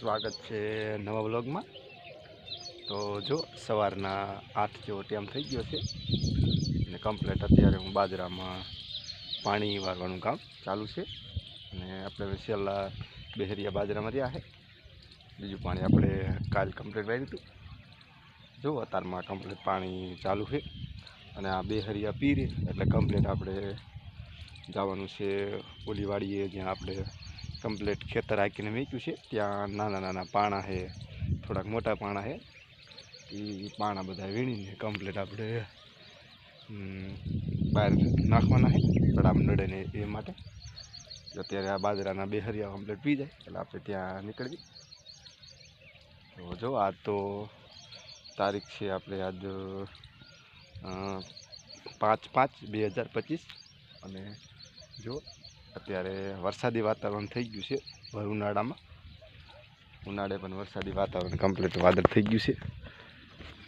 સ્વાગત છે નવા વ્લોગમાં. તો જો, સવારના આઠ જેવો ટાઈમ થઈ ગયો છે. અને કમ્પ્લેટ અત્યારે હું બાજરામાં પાણી વાળવાનું કામ ચાલુ છે. અને આપણે છેલ્લા બેહરિયા બાજરામાં રહ્યા છે. બીજું પાણી આપણે કાલ કમ્પ્લેટ વાર્યું હતું. જો, અત્યારમાં કમ્પ્લેટ પાણી ચાલુ છે. અને આ બેહરિયા પીરે એટલે કમ્પ્લેટ આપણે જવાનું છે ઓલીવાડીએ, જ્યાં આપણે કમ્પ્લેટ ખેતર હાકીને વેચ્યું છે. ત્યાં નાના નાના પાણા છે, થોડાક મોટા પાણા છે. એ પાણા બધા વીણીને કમ્પ્લેટ આપણે બહાર નાખવાના છે, તળાવ નડે ને એ માટે. અત્યારે આ બાજરાના બે હરિયા કમ્પ્લેટ પી જાય, એટલે આપણે ત્યાં નીકળવી તો જો, આ તો તારીખ છે આપણે આજ પાંચ પાંચ બે હજાર પચીસ. અને જો અત્યારે વરસાદી વાતાવરણ થઈ ગયું છે ભર ઉનાળામાં ઉનાળે પણ વરસાદી વાતાવરણ કમ્પ્લીટ વાદળ થઈ ગયું છે.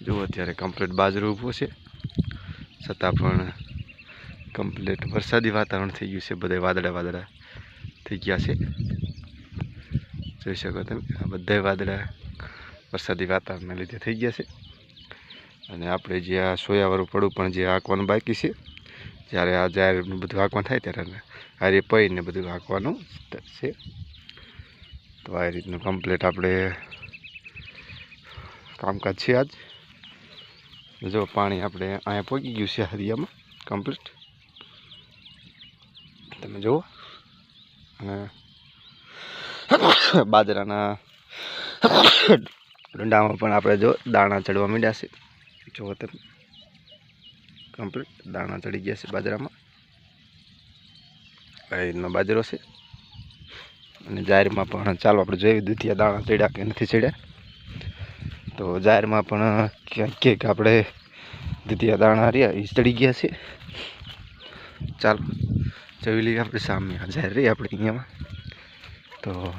જો અત્યારે કમ્પ્લીટ બાજરો ઊભો છે. છતાં પણ કમ્પ્લીટ વરસાદી વાતાવરણ થઈ ગયું છે. બધા વાદળા વાદળા થઈ ગયા છે. જોઈ શકો તમે, આ બધા વાદળા વરસાદી વાતાવરણને લીધે થઈ ગયા છે. અને આપણે જે આ સોયાવાળું પડું પણ જે આંકવાનું બાકી છે જ્યારે આ જાહેરનું બધું હાંકવાનું થાય ત્યારે હારી પૈને બધું હાંકવાનું છે. તો આ રીતનું કમ્પ્લીટ આપણે કામકાજ છે આજ. જો પાણી આપણે અહીંયા પહોંચી ગયું છે હરિયામાં કમ્પ્લીટ તમે જુઓ. અને બાજરાના ડંડામાં પણ આપણે જો દાણા ચડવા માંડ્યા છે. જુઓ તમે. કમ્પ્લીટ દાણા ચડી ગયા છે બાજરામાં. આ બાજરો છે. અને જાહેરમાં પણ ચાલો આપણે જોઈએ દૂધિયા દાણા ચડ્યા કે નથી ચડ્યા. તો જાહેરમાં પણ ક્યાંક ક્યાંક આપણે દૂધિયા દાણા રહ્યા એ ચડી ગયા છે. ચાલો જોઈ લઈએ આપણે સામે. જાહેર રહી આપણે અહીંયામાં. તો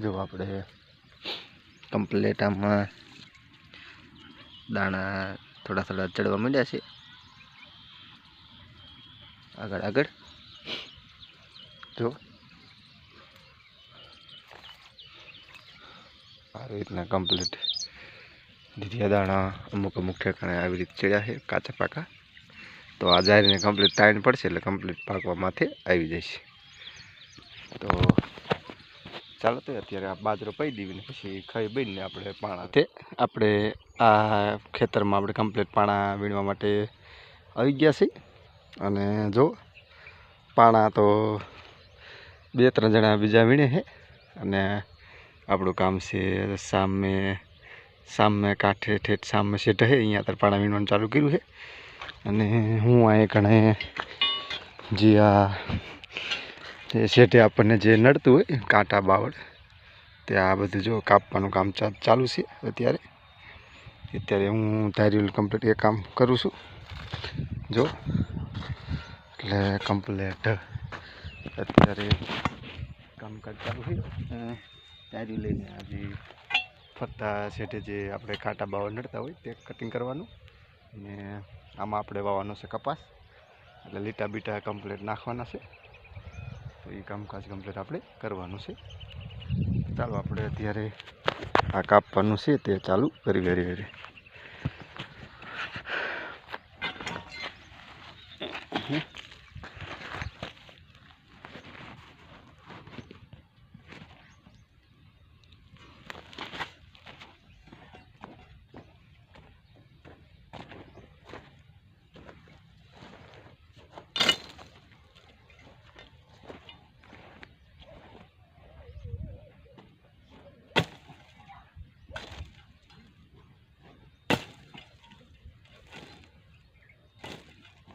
જો આપણે કમ્પ્લેટ આમાં દાણા થોડા થોડા ચડવા માંડ્યા છે. આગળ આગળ. જો. આ રીતના કમ્પ્લીટ દીધિયા દાણા અમુક અમુક ઠેકાણે આવી રીતે ચડ્યા છે, કાચા પાકા. તો આ જાહેરને કમ્પ્લીટ ટાઈમ પડશે એટલે કમ્પ્લીટ પાકવા માથે આવી જશે. તો ચાલો તો અત્યારે આ બાજરો પઈ દીવીને પછી ખાઈ બનીને આપણે પાણાથી આપણે આ ખેતરમાં આપણે કમ્પ્લીટ પાણા વીણવા માટે આવી ગયા છીએ. અને જો, પાણા તો બે ત્રણ જણા બીજા વીણે છે. અને આપણું કામ છે સામે સામે કાંઠે ઠેઠ સામે શેઠ છે. અહીંયા અત્યારે પાણા વીણવાનું ચાલુ કર્યું છે. અને હું અહીં ઘણે જે આ જે શેઠે આપણને જે નડતું હોય, કાંટા, બાવળ, તે આ બધું જો કાપવાનું કામ ચાલુ છે અત્યારે. અત્યારે હું ધાર્યું કમ્પ્લીટ એ કામ કરું છું. જો, એટલે કમ્પ્લેટ અત્યારે કામકાજ ચાલુ અને ધાર્યું લઈને આજે ફરતા શેઠે જે આપણે કાંટા, બાવળ નડતા હોય તે કટિંગ કરવાનું. અને આમાં આપણે વાવવાનો છે કપાસ. એટલે લીટા બીટા કમ્પ્લેટ નાખવાના છે. તો એ કામકાજ કમ્પ્લીટ આપણે કરવાનું છે. ચાલો આપણે અત્યારે આ કાપવાનું છે તે ચાલુ કરી વેરી વેરી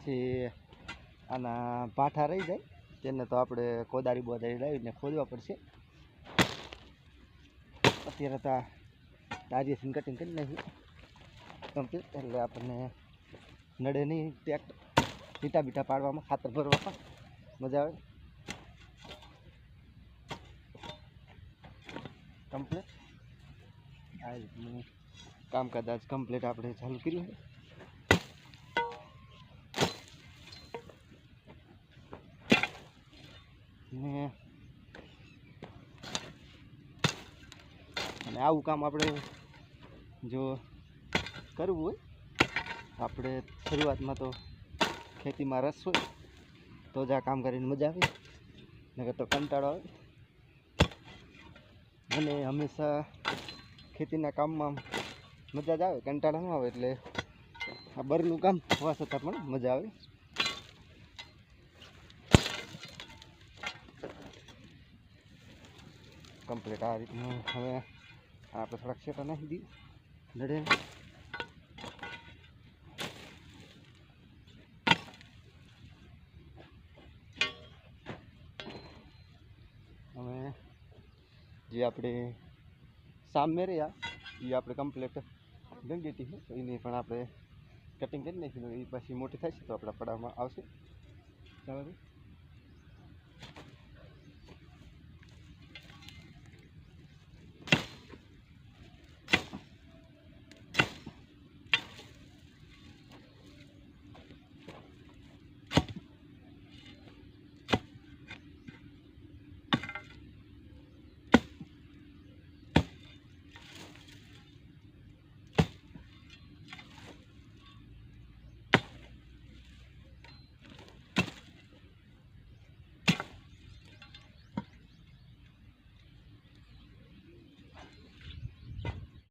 જે આના પાઠા રહી જાય. તેને તો આપણે કોદારી બોદાળી લાવીને ખોદવા પડશે. અત્યારે તો દારીએથી કટિંગ કરી નાખ્યું. કમ્પ્લીટ એટલે આપણને નડે નહીં ટેક બીટા બીટા પાડવામાં ખાતર ભરવામાં મજા આવે. કમ્પ્લીટ આ રીતનું કામકાજ આજ કમ્પ્લીટ આપણે ચાલુ કર્યું છે. અને આવું કામ આપણે જો કરવું હોય, આપણે શરૂઆતમાં તો ખેતીમાં રસ હોય, તો જ આ કામ કરીને મજા આવે. નકર તો કંટાળો આવે. અને હંમેશા ખેતીના કામમાં મજા જ આવે, કંટાળો ન આવે એટલે આ બરનું કામ હોવા છતાં પણ મજા આવે. કમ્પ્લીટ આ રીતનું. હવે આપણે થોડાક શેટા નાખી દઈએ. નડે. હવે જે આપણે સામે રહ્યા, એ આપણે કમ્પ્લીટ ગંગેટી છે તો એની પણ આપણે કટિંગ કરી નાખી એ પછી મોટી છે તો આપણા પડાવમાં આવશે. ચાલો